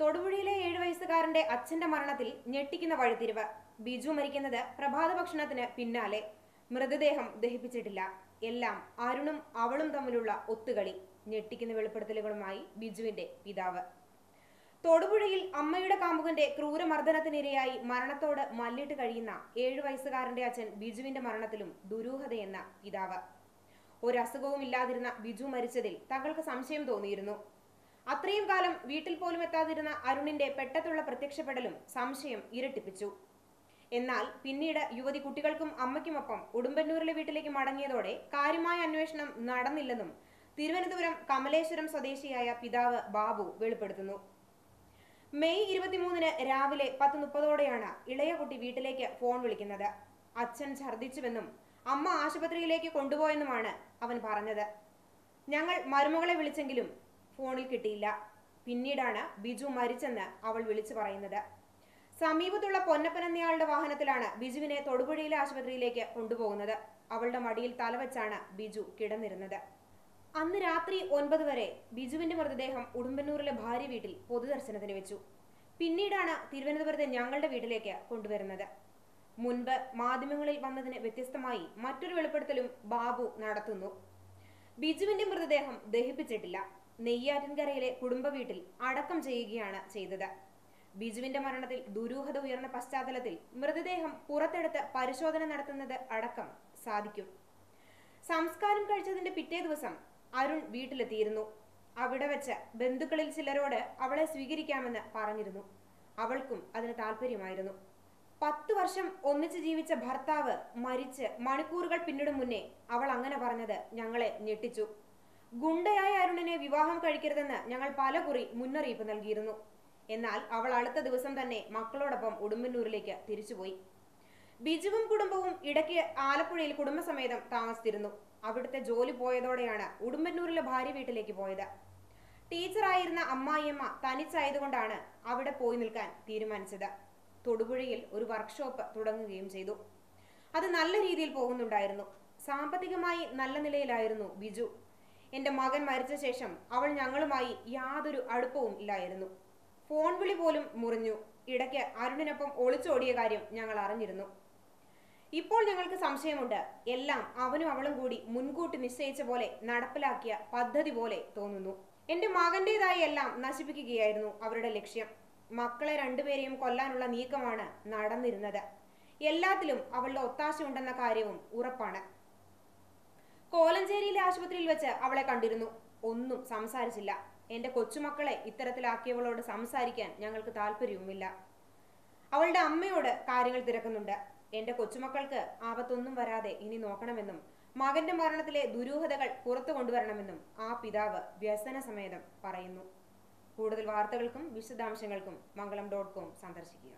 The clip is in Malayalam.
തൊടുപുഴയിലെ ഏഴു വയസ്സുകാരന്റെ അച്ഛന്റെ മരണത്തിൽ ഞെട്ടിക്കുന്ന വഴിത്തിരിവ്. ബിജു മരിക്കുന്നത് പ്രഭാത ഭക്ഷണത്തിന് പിന്നാലെ. മൃതദേഹം ദഹിപ്പിച്ചിട്ടില്ല. എല്ലാം അരുണും അവളും തമ്മിലുള്ള ഒത്തുകളി ഞെട്ടിക്കുന്ന വെളിപ്പെടുത്തലുകളുമായി ബിജുവിന്റെ പിതാവ്. തൊടുപുഴയിൽ അമ്മയുടെ കാമുകന്റെ ക്രൂരമർദ്ദനത്തിനിരയായി മരണത്തോട് മല്ലിട്ട് കഴിയുന്ന ഏഴു വയസ്സുകാരന്റെ അച്ഛൻ ബിജുവിന്റെ മരണത്തിലും ദുരൂഹതയെന്ന പിതാവ്. ഒരസുഖവും ഇല്ലാതിരുന്ന ബിജു മരിച്ചതിൽ തങ്ങൾക്ക് സംശയം തോന്നിയിരുന്നു. അത്രയും കാലം വീട്ടിൽ പോലും എത്താതിരുന്ന അരുണിന്റെ പെട്ടെന്നുള്ള പ്രത്യക്ഷപ്പെടലും സംശയം ഇരട്ടിപ്പിച്ചു. എന്നാൽ പിന്നീട് യുവതി കുട്ടികൾക്കും അമ്മയ്ക്കുമൊപ്പം ഉടുമ്പന്നൂരിലെ വീട്ടിലേക്ക് മടങ്ങിയതോടെ കാര്യമായ അന്വേഷണം നടന്നില്ലെന്നും തിരുവനന്തപുരം കമലേശ്വരം സ്വദേശിയായ പിതാവ് ബാബു വെളിപ്പെടുത്തുന്നു. മെയ് ഇരുപത്തിമൂന്നിന് രാവിലെ പത്ത് മുപ്പതോടെയാണ് ഇളയ കുട്ടി വീട്ടിലേക്ക് ഫോൺ വിളിക്കുന്നത്. അച്ഛൻ ഛർദ്ദിച്ചുവെന്നും അമ്മ ആശുപത്രിയിലേക്ക് കൊണ്ടുപോയെന്നുമാണ് അവൻ പറഞ്ഞത്. ഞങ്ങൾ മരുമകളെ വിളിച്ചെങ്കിലും ഫോണിൽ കിട്ടിയില്ല. പിന്നീടാണ് ബിജു മരിച്ചെന്ന് അവൾ വിളിച്ചു പറയുന്നത്. സമീപത്തുള്ള പൊന്നപ്പൻ എന്നയാളുടെ വാഹനത്തിലാണ് ബിജുവിനെ തൊടുപുഴയിലെ ആശുപത്രിയിലേക്ക് കൊണ്ടുപോകുന്നത്. അവളുടെ മടിയിൽ തലവെച്ചാണ് ബിജു കിടന്നിരുന്നത്. അന്ന് രാത്രി ഒൻപത് വരെ ബിജുവിന്റെ മൃതദേഹം ഉടുമ്പന്നൂരിലെ ഭാര്യ വീട്ടിൽ പൊതുദർശനത്തിന് വെച്ചു. പിന്നീടാണ് തിരുവനന്തപുരത്തെ ഞങ്ങളുടെ വീട്ടിലേക്ക് കൊണ്ടുവരുന്നത്. മുൻപ് മാധ്യമങ്ങളിൽ വന്നതിന് വ്യത്യസ്തമായി മറ്റൊരു വെളിപ്പെടുത്തലും ബാബു നടത്തുന്നു. ബിജുവിന്റെ മൃതദേഹം ദഹിപ്പിച്ചിട്ടില്ല. നെയ്യാറ്റിൻകരയിലെ കുടുംബ വീട്ടിൽ അടക്കം ചെയ്യുകയാണ് ചെയ്തത്. ബിജുവിന്റെ മരണത്തിൽ ദുരൂഹത ഉയർന്ന പശ്ചാത്തലത്തിൽ മൃതദേഹം പുറത്തെടുത്ത് പരിശോധന നടത്തുന്നത് അടക്കം സാധിക്കും. സംസ്കാരം കഴിച്ചതിന്റെ പിറ്റേ ദിവസം അരുൺ വീട്ടിലെത്തിയിരുന്നു. അവിടെ വെച്ച് ബന്ധുക്കളിൽ ചിലരോട് അവളെ സ്വീകരിക്കാമെന്ന് പറഞ്ഞിരുന്നു. അവൾക്കും അതിന് താല്പര്യമായിരുന്നു പത്തു വർഷം ഒന്നിച്ച് ജീവിച്ച ഭർത്താവ് മരിച്ച് മണിക്കൂറുകൾ പിന്നിടും മുന്നേ അവൾ അങ്ങനെ പറഞ്ഞത് ഞങ്ങളെ ഞെട്ടിച്ചു. ഗുണ്ടയായ അരുണിനെ വിവാഹം കഴിക്കരുതെന്ന് ഞങ്ങൾ പലകുറി മുന്നറിയിപ്പ് നൽകിയിരുന്നു. എന്നാൽ അവൾ അടുത്ത ദിവസം തന്നെ മക്കളോടൊപ്പം ഉടുമ്പന്നൂരിലേക്ക് തിരിച്ചുപോയി. ബിജുവും കുടുംബവും ഇടയ്ക്ക് ആലപ്പുഴയിൽ കുടുംബസമേതം താമസിച്ചിരുന്നു. അവിടുത്തെ ജോലി പോയതോടെയാണ് ഉടുമ്പന്നൂരിലെ ഭാര്യ വീട്ടിലേക്ക് പോയത്. ടീച്ചറായിരുന്ന അമ്മായിയമ്മ തനിച്ചായതുകൊണ്ടാണ് അവിടെ പോയി നിൽക്കാൻ തീരുമാനിച്ചത്. തൊടുപുഴയിൽ ഒരു വർക്ക്ഷോപ്പ് തുടങ്ങുകയും ചെയ്തു. അത് നല്ല രീതിയിൽ പോകുന്നുണ്ടായിരുന്നു. സാമ്പത്തികമായി നല്ല നിലയിലായിരുന്നു ബിജു. എന്റെ മകൻ മരിച്ച ശേഷം അവൾ ഞങ്ങളുമായി യാതൊരു അടുപ്പവും ഇല്ലായിരുന്നു. ഫോൺ വിളി പോലും മുറിഞ്ഞു. ഇടയ്ക്ക് അരുണിനൊപ്പം ഒളിച്ചോടിയ കാര്യം ഞങ്ങൾ അറിഞ്ഞിരുന്നു. ഇപ്പോൾ ഞങ്ങൾക്ക് സംശയമുണ്ട്. എല്ലാം അവനും അവളും കൂടി മുൻകൂട്ടി നിശ്ചയിച്ച പോലെ നടപ്പിലാക്കിയ പദ്ധതി പോലെ തോന്നുന്നു. എന്റെ മകന്റേതായി എല്ലാം നശിപ്പിക്കുകയായിരുന്നു അവരുടെ ലക്ഷ്യം. മക്കളെ രണ്ടുപേരെയും കൊല്ലാനുള്ള നീക്കമാണ് നടന്നിരുന്നത്. എല്ലാത്തിലും അവളുടെ ഒത്താശ ഉണ്ടെന്ന കാര്യവും ഉറപ്പാണ്. കോലഞ്ചേരിയിലെ ആശുപത്രിയിൽ വെച്ച് അവളെ കണ്ടിരുന്നു. ഒന്നും സംസാരിച്ചില്ല. എന്റെ കൊച്ചുമക്കളെ ഇത്തരത്തിലാക്കിയവളോട് സംസാരിക്കാൻ ഞങ്ങൾക്ക് താല്പര്യവുമില്ല. അവളുടെ അമ്മയോട് കാര്യങ്ങൾ തിരക്കുന്നുണ്ട്. എന്റെ കൊച്ചുമക്കൾക്ക് ആപത്തൊന്നും വരാതെ ഇനി നോക്കണമെന്നും മകന്റെ മരണത്തിലെ ദുരൂഹതകൾ പുറത്തു കൊണ്ടുവരണമെന്നും ആ പിതാവ് വ്യസന സമേതം പറയുന്നു. കൂടുതൽ വാർത്തകൾക്കും വിശദാംശങ്ങൾക്കും മംഗളം ഡോട്ട് കോം സന്ദർശിക്കുക.